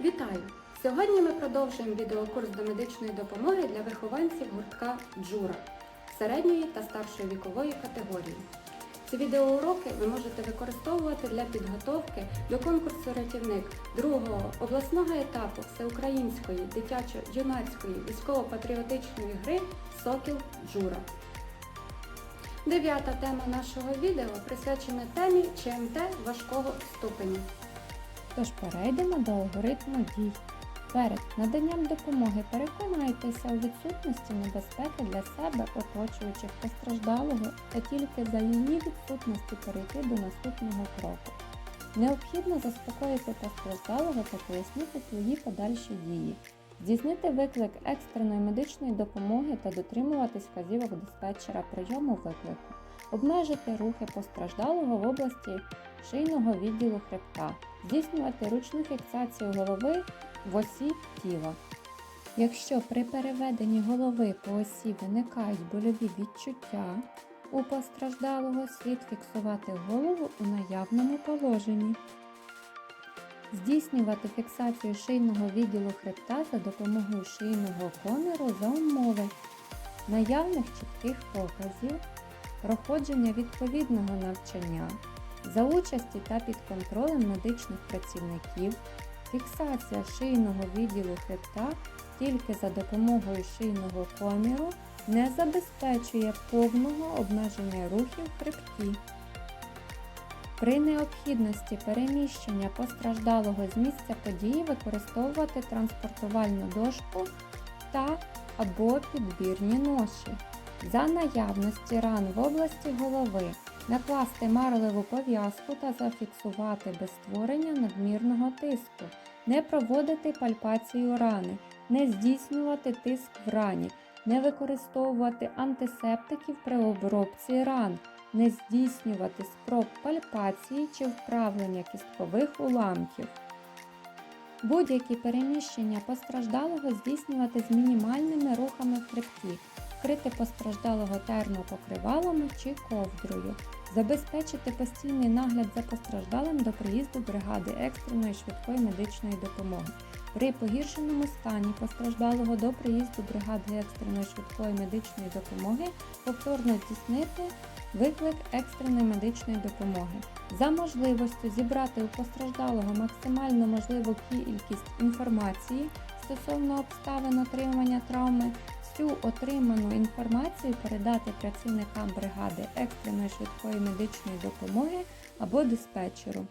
Вітаю! Сьогодні ми продовжуємо відеокурс до медичної допомоги для вихованців гуртка Джура середньої та старшої вікової категорії. Ці відеоуроки ви можете використовувати для підготовки до конкурсу рятівник другого обласного етапу всеукраїнської дитячо-юнацької військово-патріотичної гри Сокіл Джура. Дев'ята тема нашого відео присвячена темі ЧМТ важкого ступеня. Тож перейдемо до алгоритму дій. Перед наданням допомоги переконайтеся у відсутності небезпеки для себе, оточуючих постраждалого та тільки за її відсутності перейти до наступного кроку. Необхідно заспокоїти постраждалого та пояснити свої подальші дії, здійснити виклик екстреної медичної допомоги та дотримуватись вказівок диспетчера прийому виклику, обмежити рухи постраждалого в області шийного відділу хребта, здійснювати ручну фіксацію голови в осі тіла. Якщо при переведенні голови по осі виникають больові відчуття, у постраждалого слід фіксувати голову у наявному положенні. Здійснювати фіксацію шийного відділу хребта за допомогою шийного коміру за умови наявних чітких показів, проходження відповідного навчання, за участі та під контролем медичних працівників, фіксація шийного відділу хребта тільки за допомогою шийного коміру не забезпечує повного обмеження рухів хребті. При необхідності переміщення постраждалого з місця події використовувати транспортувальну дошку та або підбірні ноші. За наявності ран в області голови накласти марлеву пов'язку та зафіксувати без створення надмірного тиску, не проводити пальпацію рани, не здійснювати тиск в рані, не використовувати антисептиків при обробці ран, не здійснювати спроб пальпації чи вправлення кісткових уламків. Будь-які переміщення постраждалого здійснювати з мінімальними рухами в хребті, вкрити постраждалого термопокривалами чи ковдрою, забезпечити постійний нагляд за постраждалим до приїзду бригади екстреної швидкої медичної допомоги. При погіршеному стані постраждалого до приїзду бригади екстреної швидкої медичної допомоги повторно здійснити виклик екстреної медичної допомоги. За можливістю зібрати у постраждалого максимально можливу кількість інформації стосовно обставин отримання травми, всю отриману інформацію передати працівникам бригади екстреної швидкої медичної допомоги або диспетчеру.